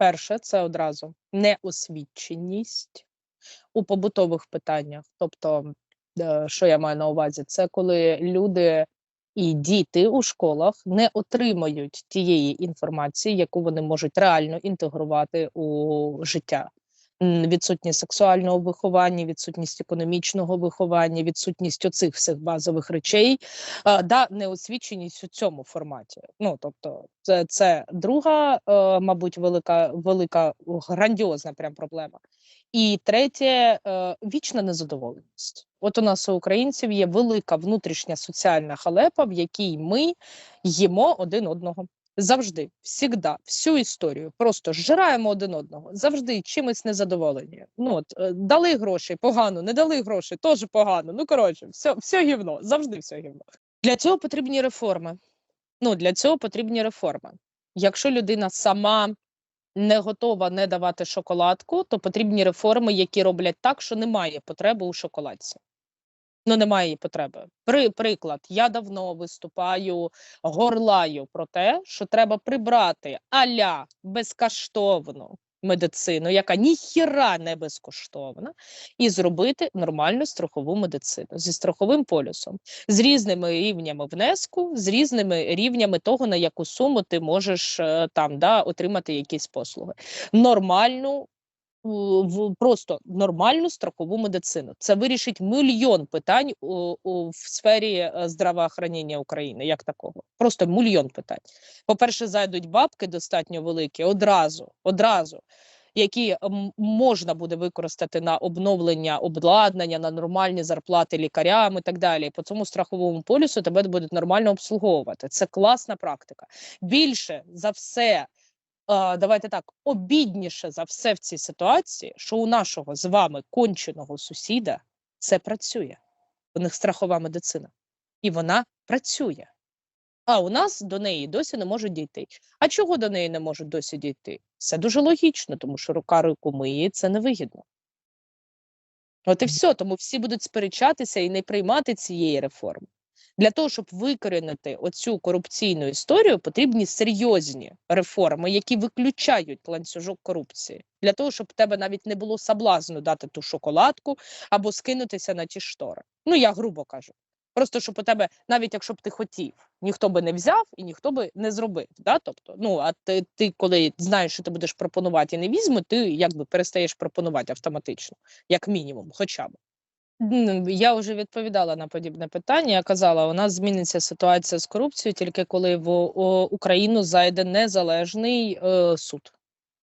Перше, це одразу неосвіченість у побутових питаннях. Тобто, е, що я маю на увазі, це коли люди і діти у школах не отримають тієї інформації, яку вони можуть реально інтегрувати у життя. Відсутність сексуального виховання, відсутність економічного виховання, відсутність оцих всіх базових речей, а, да, неосвіченість у цьому форматі. Ну тобто, це, це друга, е, мабуть, велика, велика грандіозна прям проблема. І третє е, вічна незадоволеність. От у нас у українців є велика внутрішня соціальна халепа, в якій ми їмо один одного. Завжди, всігда, всю історію. Просто зжираємо один одного, завжди чимось незадоволені. Ну от е, дали гроші, погано, не дали гроші, теж погано. Ну коротше, все, все гівно, завжди все гівно. Для цього потрібні реформи. Ну для цього потрібні реформи. Якщо людина сама не готова не давати шоколадку, то потрібні реформи, які роблять так, що немає потреби у шоколадці. Ну, немає потреби. При приклад, я давно виступаю, горлаю про те, що треба прибрати аля безкоштовну медицину, яка ніхіра не безкоштовна, і зробити нормальну страхову медицину зі страховим полюсом, з різними рівнями внеску, з різними рівнями того, на яку суму ти можеш е, там да, отримати якісь послуги. Нормальну в просто нормальну страхову медицину. Це вирішить мільйон питань у, у в сфері е, здравоохранення України, як такого. Просто мільйон питань. По-перше, зайдуть бабки достатньо великі одразу, одразу. Які можна буде використати на обновлення обладнання, на нормальні зарплати лікарям і так далі. По цьому страховому полюсу тебе будуть нормально обслуговувати. Це класна практика. Більше за все, давайте так, обідніше за все в цій ситуації, що у нашого з вами конченого сусіда це працює. У них страхова медицина. І вона працює. А у нас до неї досі не можуть дійти. А чого до неї не можуть досі дійти? Це дуже логічно, тому що рука руку миє, це невигідно. От і все, тому всі будуть сперечатися і не приймати цієї реформи. Для того, щоб викорінити оцю корупційну історію, потрібні серйозні реформи, які виключають ланцюжок корупції, для того, щоб тебе навіть не було соблазну дати ту шоколадку або скинутися на ті штори. Ну я грубо кажу. Просто щоб у тебе, навіть якщо б ти хотів, ніхто би не взяв і ніхто би не зробив. Да? Тобто, ну а ти, ти, коли знаєш, що ти будеш пропонувати і не візьме, ти якби перестаєш пропонувати автоматично, як мінімум, хоча б. М, Я вже відповідала на подібне питання. Я казала, у нас зміниться ситуація з корупцією тільки коли в Україну зайде незалежний е, суд,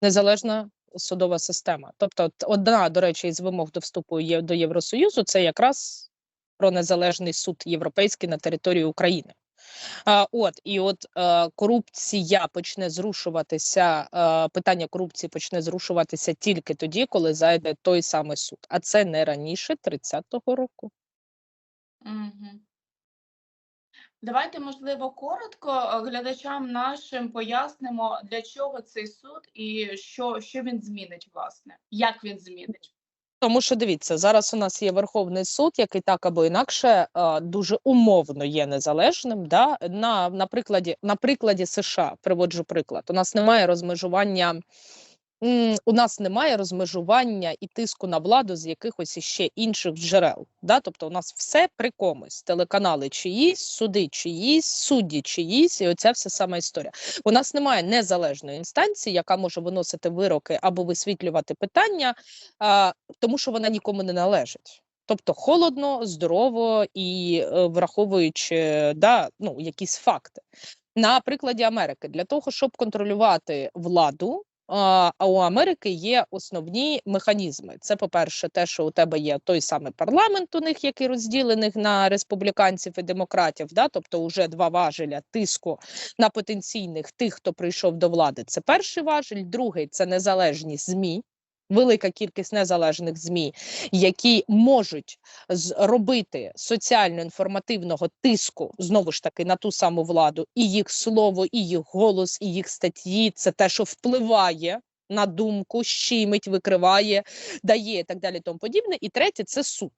незалежна судова система. Тобто, одна, до речі, із вимог до вступу до Євросоюзу це якраз про незалежний суд європейський на території України. От і от е, корупція почне зрушуватися. Е, питання корупції почне зрушуватися тільки тоді, коли зайде той самий суд. А це не раніше 30-го року. Давайте, можливо, коротко е, глядачам нашим пояснимо, для чого цей суд і що, що він змінить, власне, як він змінить. Тому що дивіться, зараз у нас є Верховний суд, який так або інакше дуже умовно є незалежним. Да? На, на, прикладі, на прикладі США приводжу приклад. У нас немає розмежування. У нас немає розмежування і тиску на владу з якихось іще інших джерел. Да? Тобто, у нас все при комусь: телеканали чиїсь, суди чиїсь, судді чиїсь, і оця вся сама історія. У нас немає незалежної інстанції, яка може виносити вироки або висвітлювати питання, а, тому що вона нікому не належить. Тобто холодно, здорово і е, враховуючи да, ну, якісь факти. На прикладі Америки, для того, щоб контролювати владу, а у Америки є основні механізми. Це, по-перше, те, що у тебе є той самий парламент, у них який розділений на республіканців і демократів, да? тобто вже два важеля тиску на потенційних тих, хто прийшов до влади. Це перший важель, другий це незалежність ЗМІ. Велика кількість незалежних змі, які можуть зробити соціально-інформативного тиску знову ж таки на ту саму владу, і їх слово, і їх голос, і їх статті це те, що впливає на думку, щимить, викриває, дає і так далі. Тому подібне. І третє це суд.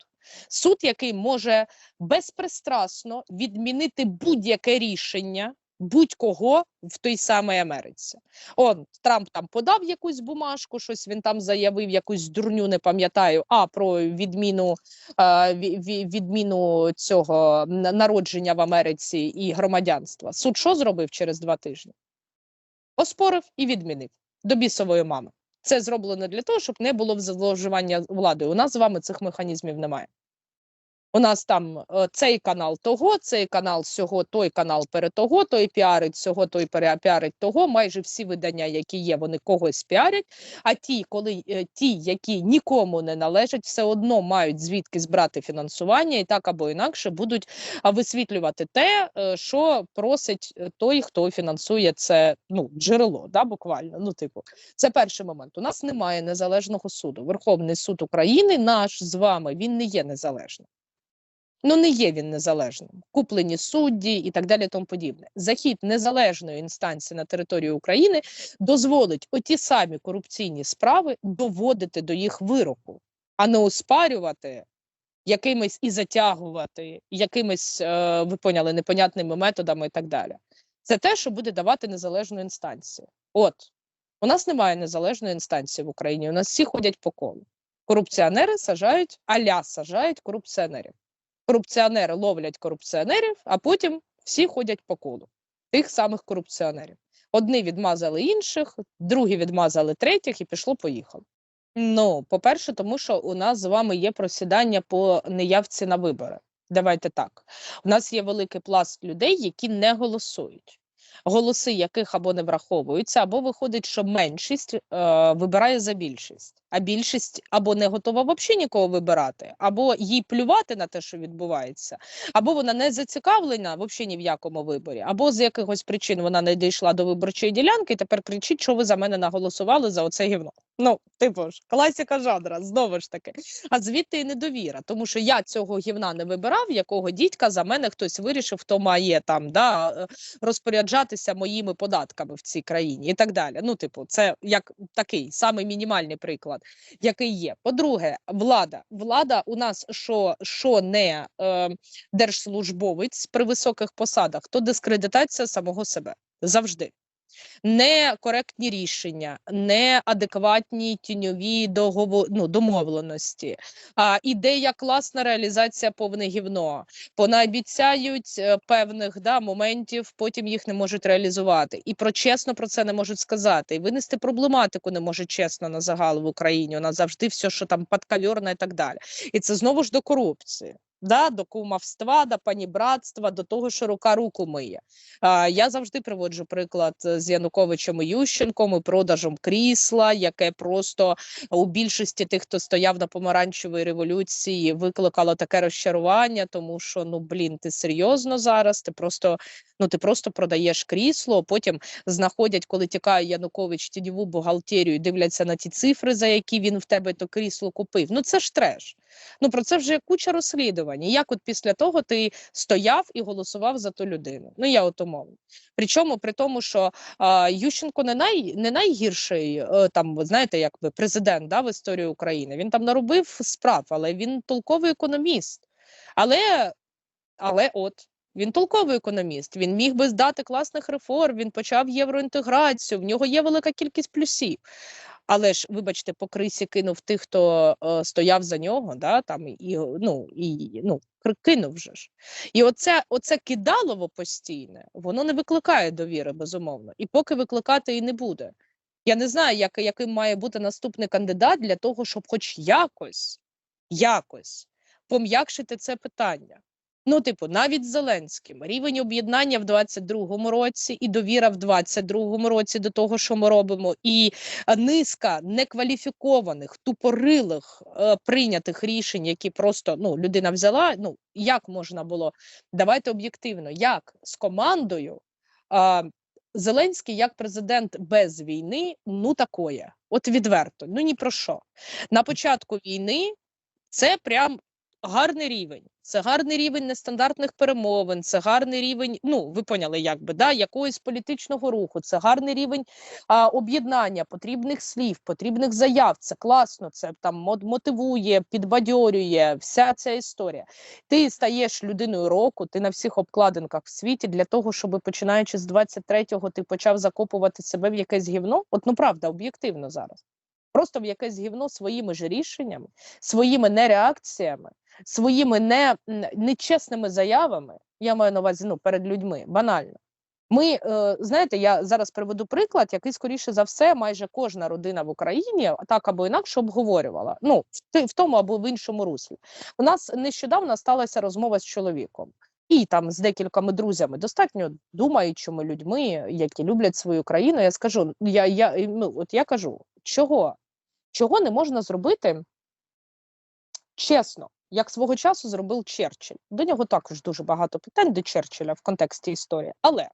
Суд, який може безпристрасно відмінити будь-яке рішення будь-кого в той самій Америці. Он Трамп там подав якусь бумажку, щось він там заявив, якусь дурню, не пам'ятаю. А про відміну ві- ві- відміну цього народження в Америці і громадянства. Суд що зробив через два тижні? Оспорив і відмінив до бісової мами. Це зроблено для того, щоб не було зловживання владою. У нас з вами цих механізмів немає. У нас там е, цей канал того, цей канал сього, той канал перед того, той піарить цього, той пере- піарить того. Майже всі видання, які є, вони когось піарять. А ті, коли е, ті, які нікому не належать, все одно мають звідки збрати фінансування, і так або інакше будуть висвітлювати те, е, що просить той, хто фінансує це ну джерело, да, буквально. Ну, типу, це перший момент. У нас немає незалежного суду. Верховний суд України, наш з вами, він не є незалежним. Ну, не є він незалежним. Куплені судді і так далі, тому подібне. Захід незалежної інстанції на територію України дозволить оті самі корупційні справи доводити до їх вироку, а не оспарювати якимись і затягувати якимись, е, ви поняли, непонятними методами і так далі. Це те, що буде давати незалежну інстанцію. От у нас немає незалежної інстанції в Україні. У нас всі ходять по колу. Корупціонери сажають, аля сажають корупціонерів. Корупціонери ловлять корупціонерів, а потім всі ходять по колу тих самих корупціонерів. Одні відмазали інших, другі відмазали третіх, і пішло поїхало. Ну, по-перше, тому що у нас з вами є просідання по неявці на вибори. Давайте так. У нас є великий пласт людей, які не голосують. Голоси яких або не враховуються, або виходить, що меншість е, вибирає за більшість, а більшість або не готова взагалі нікого вибирати, або їй плювати на те, що відбувається, або вона не зацікавлена взагалі ні в якому виборі, або з якихось причин вона не дійшла до виборчої ділянки і тепер кричить, що ви за мене наголосували за оце гівно. Ну, типу ж, класика жанра, знову ж таки. А звідти і недовіра, тому що я цього гівна не вибирав, якого дідька за мене хтось вирішив, хто має там да, розпоряджатися моїми податками в цій країні і так далі. Ну, типу, це як такий самий мінімальний приклад, який є. По-друге, влада. Влада у нас що, що не е, держслужбовець при високих посадах, то дискредитація самого себе завжди. Некоректні рішення, неадекватні тіньові догово... ну, домовленості, а, ідея класна реалізація повне гівно. Понаобіцяють е, певних да, моментів, потім їх не можуть реалізувати. І про чесно про це не можуть сказати. І винести проблематику не можуть чесно на загал в Україні. Нас завжди все, що там підкальорне і так далі. І це знову ж до корупції. Да, до кумовства, до панібратства, до того, що рука руку миє. А, я завжди приводжу приклад е, з Януковичем і Ющенком і продажем крісла, яке просто у більшості тих, хто стояв на помаранчевій революції, викликало таке розчарування, тому що ну блін, ти серйозно зараз? Ти просто ну ти просто продаєш крісло, а потім знаходять, коли тікає Янукович тіньову бухгалтерію, дивляться на ті цифри, за які він в тебе то крісло купив. Ну це ж треш. Ну про це вже куча розслідувань. Як от після того ти стояв і голосував за ту людину? Ну я от умовно. Причому при тому, що а, Ющенко не най не найгірший е, там, знаєте, якби президент да, в історії України. Він там наробив справ, але він толковий економіст. Але, але от. Він толковий економіст. Він міг би здати класних реформ. Він почав євроінтеграцію. В нього є велика кількість плюсів. Але ж, вибачте, по крисі кинув тих, хто е, стояв за нього, да, там і ну і ну кинув же ж. І оце, оце кидалово постійне, воно не викликає довіри, безумовно. І поки викликати і не буде. Я не знаю, як, яким має бути наступний кандидат для того, щоб хоч якось, якось пом'якшити це питання. Ну, типу, навіть з Зеленським рівень об'єднання в 22-му році і довіра в 22-му році до того, що ми робимо, і е, низка некваліфікованих, тупорилих е, прийнятих рішень, які просто ну людина взяла. Ну як можна було давайте об'єктивно, як з командою е, Зеленський як президент без війни, ну такое, от відверто, ну ні про що. На початку війни це прям гарний рівень. Це гарний рівень нестандартних перемовин, це гарний рівень, ну ви поняли, як би да, якогось політичного руху, це гарний рівень а, об'єднання потрібних слів, потрібних заяв. Це класно, це там мотивує, підбадьорює. Вся ця історія. Ти стаєш людиною року, ти на всіх обкладинках в світі для того, щоб починаючи з 23-го ти почав закопувати себе в якесь гівно. От ну правда, об'єктивно зараз. Просто в якесь гівно своїми ж рішеннями, своїми нереакціями, своїми не, нечесними заявами. Я маю на увазі ну, перед людьми, банально. Ми, е, знаєте, я зараз приведу приклад, який, скоріше за все, майже кожна родина в Україні так або інакше обговорювала. Ну, в, тому або в іншому руслі. У нас нещодавно сталася розмова з чоловіком. І там з декількома друзями, достатньо думаючими людьми, які люблять свою країну. Я скажу, я, я, ну, от я кажу, чого? Чого не можна зробити чесно, як свого часу зробив Черчилль. До нього також дуже багато питань до Черчилля в контексті історії. Але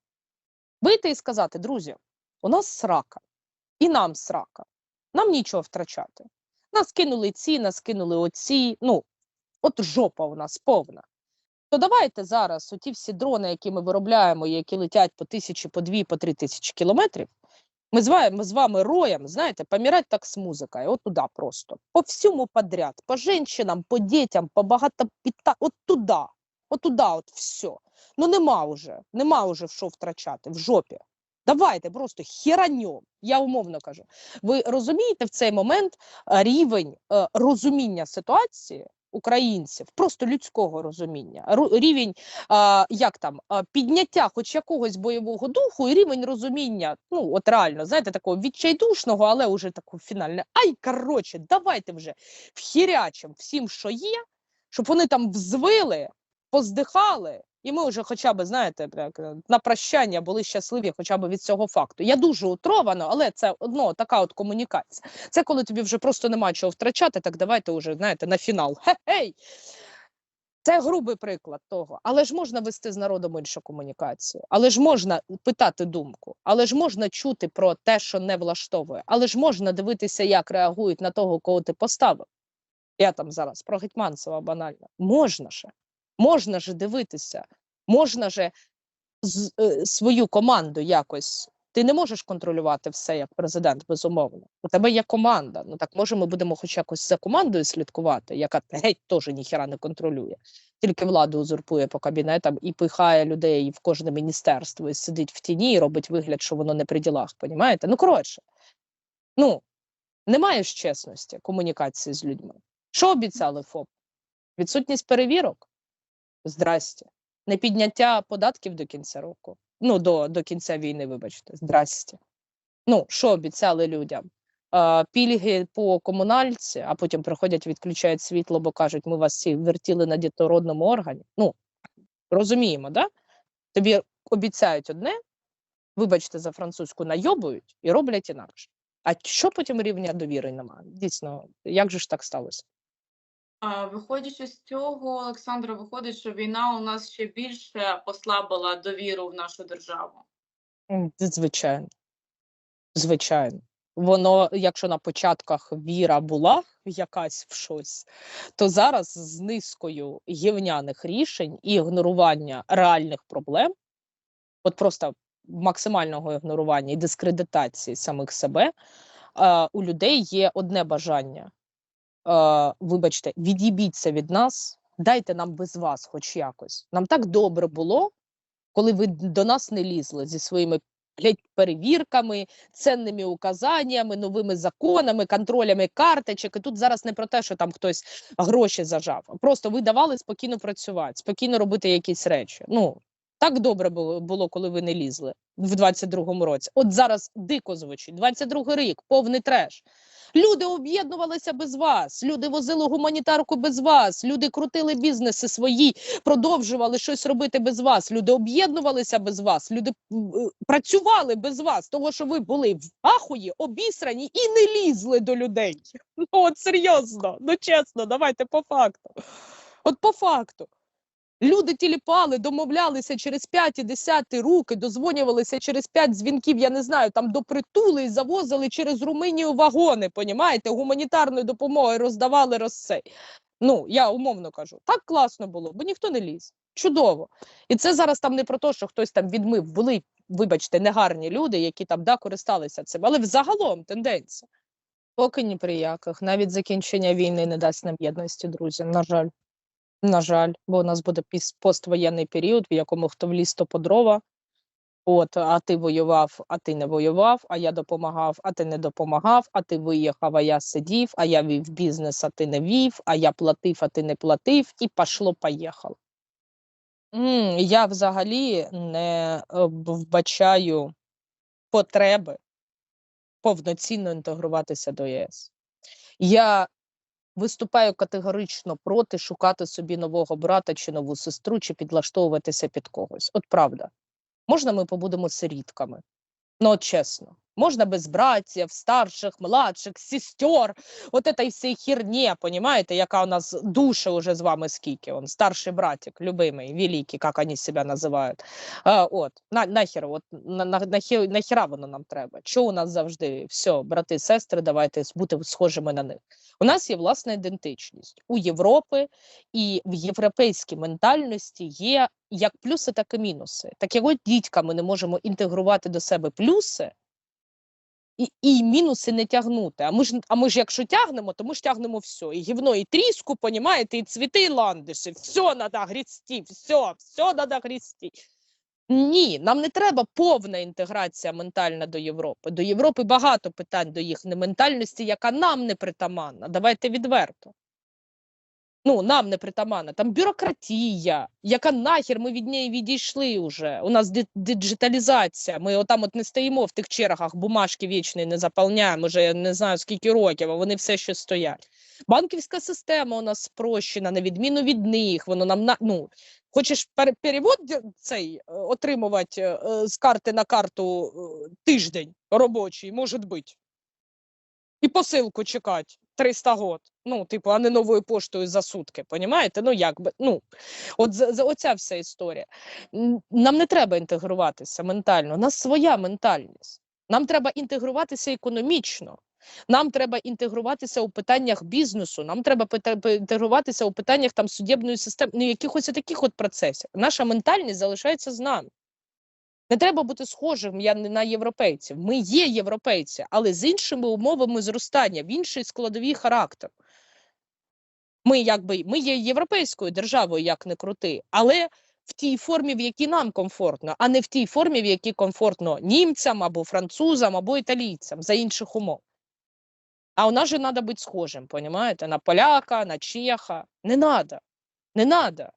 вийти і сказати, друзі, у нас срака, і нам срака, нам нічого втрачати. Нас кинули ці, нас кинули оці. Ну, от жопа у нас повна. То давайте зараз оті всі дрони, які ми виробляємо, які летять по тисячі, по дві, по три тисячі кілометрів. Ми з вами, ми з вами роем, знаєте, помирать так з музикою, от туди просто. По всьому подряд, по женщинам, по дітям, по багатопіта, от туди, от туди, от все. Ну нема вже, нема вже в що втрачати, в жопі. Давайте просто хераньом, я умовно кажу. Ви розумієте в цей момент е, рівень е, розуміння ситуації українців, просто людського розуміння, рівень а, як там підняття хоч якогось бойового духу і рівень розуміння, ну от реально, знаєте, такого відчайдушного, але уже такого фінальне. Ай, коротше, давайте вже вхірячим всім, що є, щоб вони там взвили, поздихали, і ми вже хоча б, знаєте, е, на прощання були щасливі хоча б від цього факту. Я дуже утровано, але це одно така от комунікація. Це коли тобі вже просто нема чого втрачати, так давайте вже, знаєте, на фінал. Хе-хей! Це грубий приклад того. Але ж можна вести з народом іншу комунікацію, але ж можна питати думку, але ж можна чути про те, що не влаштовує, але ж можна дивитися, як реагують на того, кого ти поставив. Я там зараз про Гетьманцева банально. Можна же, можна же дивитися, можна же е, свою команду якось. Ти не можеш контролювати все як президент, безумовно. У тебе є команда. Ну так може, ми будемо хоч якось за командою слідкувати, яка геть теж ніхіра не контролює, тільки владу узурпує по кабінетам і пихає людей в кожне міністерство і сидить в тіні і робить вигляд, що воно не при ділах. Понімаєте? Ну коротше, ну немає ж чесності комунікації з людьми. Що обіцяли ФОП? Відсутність перевірок? Здрасте. Не підняття податків до кінця року. Ну, до, до кінця війни, вибачте, здрасте. Ну, що обіцяли людям? А, пільги по комунальці, а потім приходять, відключають світло, бо кажуть, ми вас всі вертіли на дітородному органі. Ну, розуміємо, да? Тобі обіцяють одне, вибачте за французьку, найобують і роблять інакше. А що потім рівня довіри немає? Дійсно, як же ж так сталося? Виходячи з цього, Олександра, виходить, що війна у нас ще більше послабила довіру в нашу державу. Звичайно. Звичайно. Воно, якщо на початках віра була якась в щось, то зараз з низкою гівняних рішень і ігнорування реальних проблем, от просто максимального ігнорування і дискредитації самих себе, у людей є одне бажання. Вибачте, від'їбіться від нас, дайте нам без вас хоч якось. Нам так добре було, коли ви до нас не лізли зі своїми блядь, перевірками, ценними указаннями, новими законами, контролями карточок. І тут зараз не про те, що там хтось гроші зажав. Просто ви давали спокійно працювати, спокійно робити якісь речі. Ну так добре було, коли ви не лізли в 22-му році. От зараз дико звучить. 22-й рік, повний треш. Люди об'єднувалися без вас, люди возили гуманітарку без вас, люди крутили бізнеси свої, продовжували щось робити без вас. Люди об'єднувалися без вас, люди е, працювали без вас, того що ви були в ахуї, обісрані і не лізли до людей. Ну от серйозно, ну чесно, давайте по факту. От по факту. Люди тіліпали, домовлялися через 5 і 10 руки, дозвонювалися через 5 дзвінків, я не знаю, там до притули і завозили через Румунію вагони, понімаєте, гуманітарної допомоги роздавали розсей. Ну, я умовно кажу, так класно було, бо ніхто не ліз. Чудово. І це зараз там не про те, що хтось там відмив, були, вибачте, негарні люди, які там да, користалися цим, але взагалом тенденція. Поки ні при яких. Навіть закінчення війни не дасть нам єдності, друзі. На жаль. На жаль, бо у нас буде поствоєнний період, в якому хто вліз, то по дрова. От, а ти воював, а ти не воював, а я допомагав, а ти не допомагав, а ти виїхав, а я сидів, а я вів бізнес, а ти не вів, а я платив, а ти не платив, і пошло поїхало. Я взагалі не вбачаю потреби повноцінно інтегруватися до ЄС. Я виступаю категорично проти шукати собі нового брата чи нову сестру, чи підлаштовуватися під когось. От правда. Можна ми побудемо сирітками? Ну, от чесно. Можна без братів, старших, младших, сестер, от этой всей херні, понімаєте, яка у нас душа уже з вами скільки. Он, старший братик, любимий, великий, як вони себе називають. А, от, на, нахер, от, на, на, нахер, нахера воно нам треба? Що у нас завжди? Все, брати, сестри, давайте бути схожими на них. У нас є власна ідентичність. У Європи і в європейській ментальності є як плюси, так і мінуси. Так як от дідька ми не можемо інтегрувати до себе плюси, і, і мінуси не тягнути. А ми ж а ми ж якщо тягнемо, то ми ж тягнемо все. І гівно, і тріску, понімаєте, і цвіти, і ландиші. Все треба грісти, все, все треба грісти. Ні, нам не треба повна інтеграція ментальна до Європи. До Європи багато питань до їхньої ментальності, яка нам не притаманна. Давайте відверто. Ну, нам не притаманна. Там бюрократія, яка нахер ми від неї відійшли вже. У нас диджиталізація. Ми отам от не стоїмо в тих чергах, бумажки вічні не заповняємо вже я не знаю скільки років, а вони все ще стоять. Банківська система у нас спрощена, на відміну від них. Воно нам на ну хочеш пере- перевод цей е, отримувати е, з карти на карту е, тиждень робочий, може бути. І посилку чекати 300 год. Ну, типу, а не новою поштою за сутки. Понімаєте? Ну, як би, ну, от за, оця вся історія. Нам не треба інтегруватися ментально. У нас своя ментальність. Нам треба інтегруватися економічно. Нам треба інтегруватися у питаннях бізнесу, нам треба інтегруватися у питаннях там судебної системи, ну якихось таких от процесів. Наша ментальність залишається з нами. Не треба бути схожим я не на європейців. Ми є європейці, але з іншими умовами зростання, в іншій складовій характер. Ми якби ми є європейською державою, як не крути, але в тій формі, в якій нам комфортно, а не в тій формі, в якій комфортно німцям або французам, або італійцям за інших умов. А у нас же треба бути схожим, понімаєте? На поляка, на чеха. Не треба. Не треба.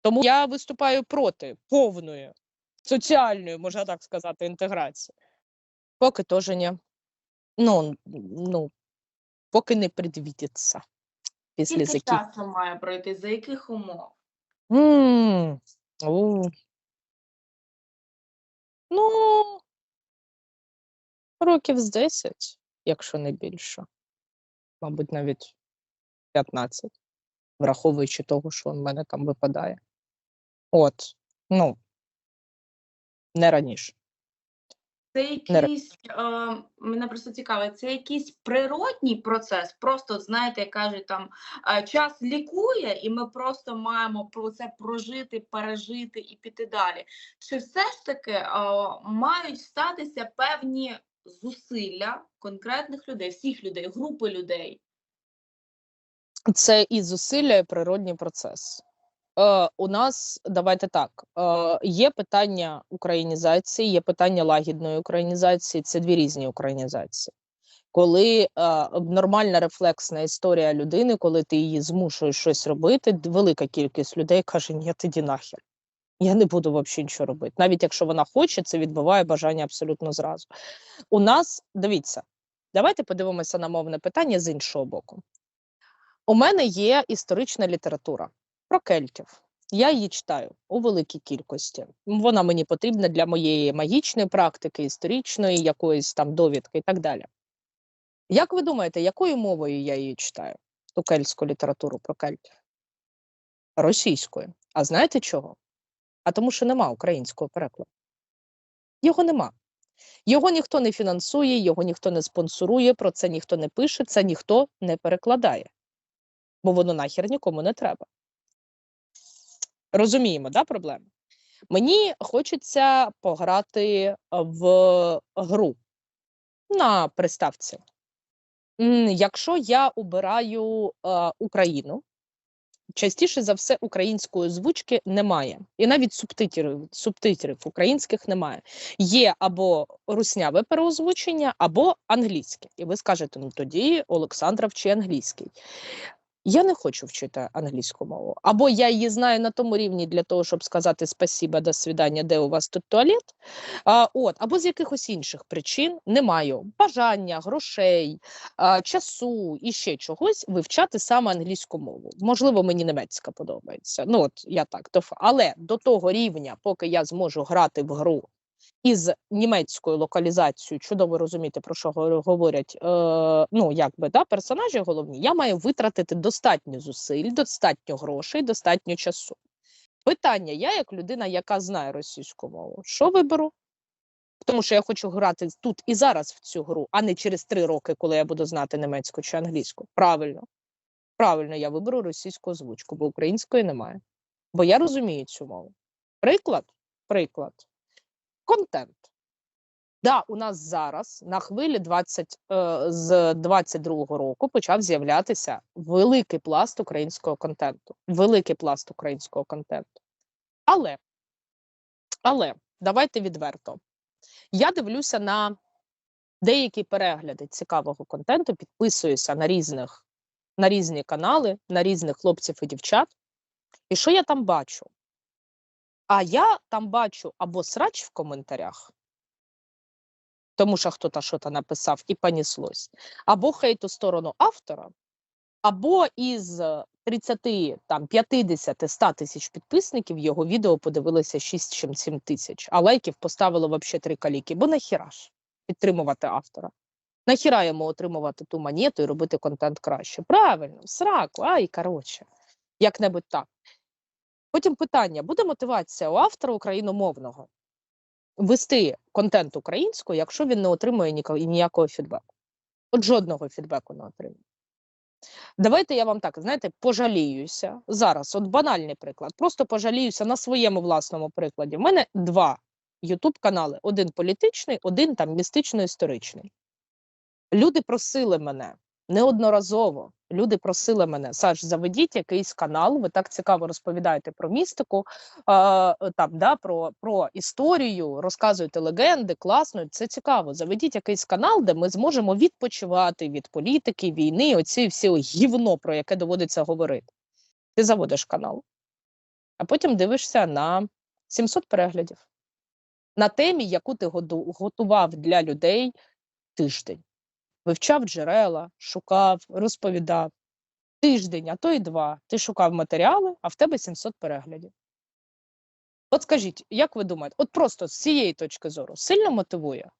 Тому я виступаю проти повної соціальної, можна так сказати, інтеграції. Поки теж ні. Ну, ну, поки не предвідеться. Після Скільки закін... часу має пройти? За яких умов? М, у. Ну, років з 10, якщо не більше. Мабуть, навіть 15, враховуючи того, що в мене там випадає. От, ну, не раніше. Це якийсь, е, мене просто цікавить, це якийсь природній процес, просто, знаєте, як кажуть, там час лікує, і ми просто маємо про це прожити, пережити і піти далі. Чи все ж таки е, мають статися певні зусилля конкретних людей, всіх людей, групи людей? Це і зусилля, і природній процес. Е, у нас давайте так: е, є питання українізації, є питання лагідної українізації. Це дві різні українізації. Коли е, нормальна рефлексна історія людини, коли ти її змушуєш щось робити, велика кількість людей каже: Ні, тоді нахер. Я не буду взагалі нічого робити. Навіть якщо вона хоче, це відбиває бажання абсолютно зразу. У нас дивіться, давайте подивимося на мовне питання з іншого боку. У мене є історична література про кельтів. Я її читаю у великій кількості. Вона мені потрібна для моєї магічної практики, історичної, якоїсь там довідки і так далі. Як ви думаєте, якою мовою я її читаю? Ту кельтську літературу про кельтів? Російською. А знаєте чого? А тому, що нема українського перекладу. Його нема. Його ніхто не фінансує, його ніхто не спонсорує, про це ніхто не пише, це ніхто не перекладає. бо воно нахер нікому не треба. Розуміємо, да, проблему? Мені хочеться пограти в гру на приставці. Якщо я обираю е, Україну, частіше за все української озвучки немає. І навіть субтитрів, субтитрів українських немає. Є або русняве переозвучення, або англійське. І ви скажете, ну тоді Олександра вчи англійський. Я не хочу вчити англійську мову. Або я її знаю на тому рівні для того, щоб сказати спасіба, до свидання, де у вас тут туалет. А, от, або з якихось інших причин не маю бажання, грошей, а, часу і ще чогось вивчати саме англійську мову. Можливо, мені німецька подобається. Ну от я так але до того рівня, поки я зможу грати в гру із німецькою локалізацією, чудово розуміти, про що говорять е, ну, якби, да, персонажі головні, я маю витратити достатньо зусиль, достатньо грошей, достатньо часу. Питання: я, як людина, яка знає російську мову, що виберу? Тому що я хочу грати тут і зараз в цю гру, а не через три роки, коли я буду знати німецьку чи англійську. Правильно. Правильно, я виберу російську озвучку, бо української немає. Бо я розумію цю мову. Приклад, приклад. Контент. Да, у нас зараз на хвилі 20, е, з 22-го року почав з'являтися великий пласт українського контенту. Великий пласт українського контенту. Але, але давайте відверто. Я дивлюся на деякі перегляди цікавого контенту, підписуюся на різних на різні канали, на різних хлопців і дівчат. І що я там бачу? А я там бачу або срач в коментарях, тому що хтось щось написав і поніслось, або хейт у сторону автора, або із 30, там, 50, 100 тисяч підписників його відео подивилися 6 чим 7 тисяч, а лайків поставили взагалі три каліки. Бо нахіра ж підтримувати автора? Нахіра йому отримувати ту монету і робити контент краще? Правильно, в сраку, ай, коротше, як-небудь так. Потім питання: буде мотивація у автора україномовного вести контент українською, якщо він не отримує ніякого фідбеку? От жодного фідбеку не отримує. Давайте я вам так, знаєте, пожаліюся зараз. От банальний приклад. Просто пожаліюся на своєму власному прикладі. У мене два youtube канали: один політичний, один там містично-історичний. Люди просили мене неодноразово. Люди просили мене, Саш, заведіть якийсь канал. Ви так цікаво розповідаєте про містику, е, там да про, про історію, розказуєте легенди, класно. Це цікаво. Заведіть якийсь канал, де ми зможемо відпочивати від політики, війни, оці всі гівно, про яке доводиться говорити. Ти заводиш канал, а потім дивишся на 700 переглядів на темі, яку ти готував для людей тиждень вивчав джерела, шукав, розповідав. Тиждень, а то й два. Ти шукав матеріали, а в тебе 700 переглядів. От скажіть, як ви думаєте, от просто з цієї точки зору сильно мотивує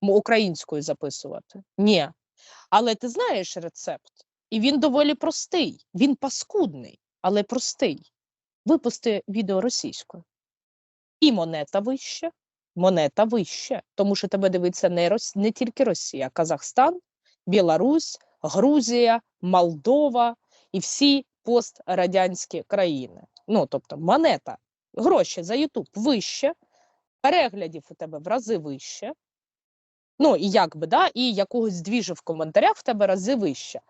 українською записувати? Ні. Але ти знаєш рецепт, і він доволі простий. Він паскудний, але простий. Випусти відео російською. І монета вища, монета вища, тому що тебе дивиться не, Рос... не тільки Росія, Казахстан, Білорусь, Грузія, Молдова і всі пострадянські країни. Ну, тобто, монета, гроші за Ютуб вище, переглядів у тебе в рази вище. Ну, і як би, да, і якогось двіжу в коментарях в тебе рази вище.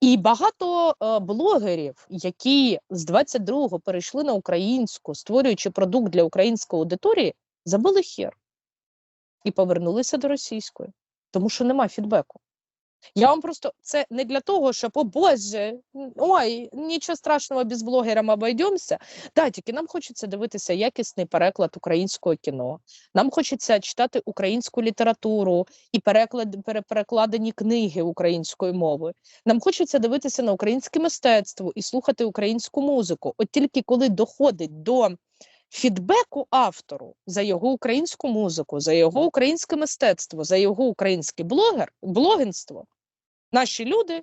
І багато е, блогерів, які з 22-го перейшли на українську, створюючи продукт для української аудиторії, забили хер і повернулися до російської, тому що нема фідбеку. Я вам просто це не для того, щоб о Боже, ой, нічого страшного без блогерам обійдемося. Да, тільки нам хочеться дивитися якісний переклад українського кіно. Нам хочеться читати українську літературу і переклад, перекладені книги українською мовою. Нам хочеться дивитися на українське мистецтво і слухати українську музику. От тільки коли доходить до фідбеку автору за його українську музику, за його українське мистецтво, за його українське блогер, блогінство, наші люди.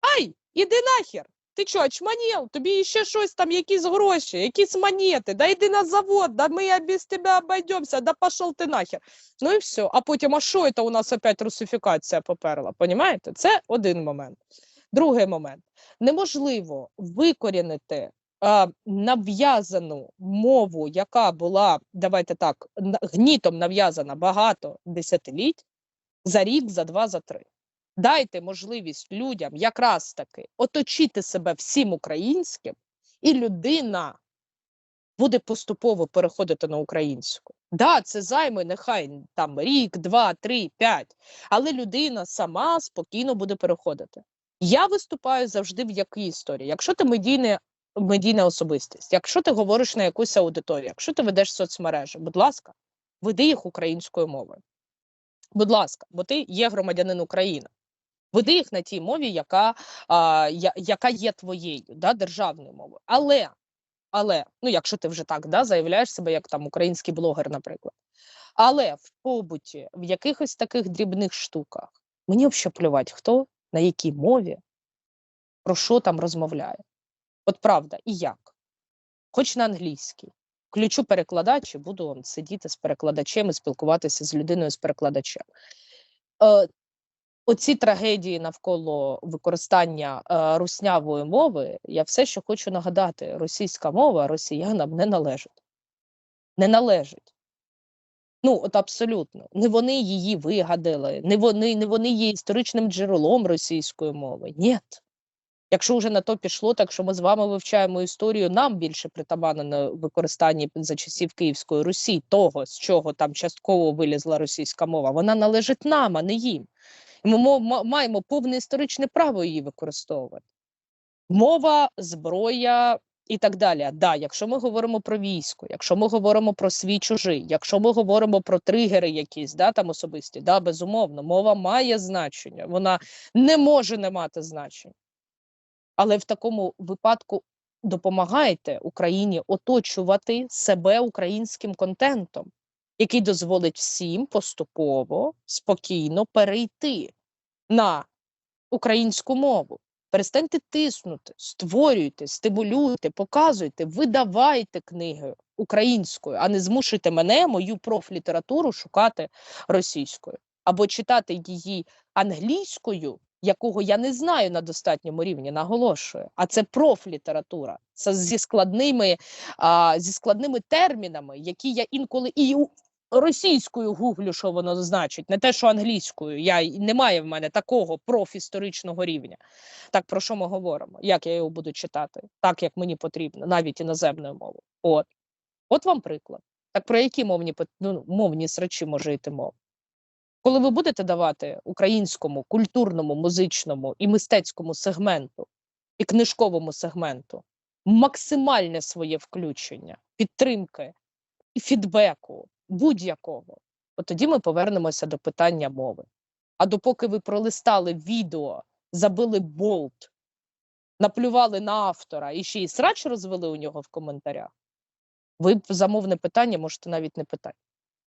Ай, іди нахер! Ти чо, очманів? Тобі ще щось там, якісь гроші, якісь монети, да йди на завод, да ми без тебе обійдемося, да пошел ти нахер. Ну і все. А потім, а що це у нас опять русифікація поперла? Понімаєте? Це один момент. Другий момент: неможливо викорінити нав'язану мову, яка була, давайте так, гнітом нав'язана багато десятиліть за рік, за два, за три. Дайте можливість людям якраз таки оточити себе всім українським, і людина буде поступово переходити на українську. Да, це займе нехай там рік, два, три, п'ять, але людина сама спокійно буде переходити. Я виступаю завжди в якій історії. Якщо ти медійне, медійна особистість, якщо ти говориш на якусь аудиторію, якщо ти ведеш соцмережі, будь ласка, веди їх українською мовою. Будь ласка, бо ти є громадянин України. Веди їх на тій мові, яка, а, я, яка є твоєю, да, державною мовою. Але, але, ну якщо ти вже так да, заявляєш себе як там український блогер, наприклад. Але в побуті, в якихось таких дрібних штуках, мені взагалі плювати, хто на якій мові, про що там розмовляє. От правда, і як. Хоч на англійській. Включу перекладач і буду он, сидіти з перекладачем і спілкуватися з людиною з перекладачем. Е, оці трагедії навколо використання е, руснявої мови, я все ще хочу нагадати: російська мова росіянам не належить. Не належить. Ну, от абсолютно. Не вони її вигадали, не вони, не вони є історичним джерелом російської мови. Ні. Якщо вже на то пішло, так що ми з вами вивчаємо історію, нам більше притаманно на використанні за часів Київської Русі, того, з чого там частково вилізла російська мова, вона належить нам, а не їм. І ми маємо повне історичне право її використовувати. Мова, зброя і так далі. Да, якщо ми говоримо про військо, якщо ми говоримо про свій чужий, якщо ми говоримо про тригери якісь, да, там особисті, да, безумовно, мова має значення, вона не може не мати значення. Але в такому випадку допомагайте Україні оточувати себе українським контентом, який дозволить всім поступово, спокійно перейти на українську мову. Перестаньте тиснути, створюйте, стимулюйте, показуйте, видавайте книги українською, а не змушуйте мене, мою профлітературу шукати російською або читати її англійською, якого я не знаю на достатньому рівні, наголошую. А це профлітература. Це зі складними, а, зі складними термінами, які я інколи і російською гуглю, що воно значить, не те, що англійською. Я немає в мене такого профісторичного рівня. Так про що ми говоримо? Як я його буду читати? Так як мені потрібно, навіть іноземною мовою. От, от вам приклад. Так про які мовні ну, мовні срачі може йти мова? Коли ви будете давати українському культурному, музичному і мистецькому сегменту і книжковому сегменту максимальне своє включення, підтримки і фідбеку будь-якого, от тоді ми повернемося до питання мови. А допоки ви пролистали відео, забили болт, наплювали на автора і ще й срач розвели у нього в коментарях, ви замовне питання можете навіть не питати.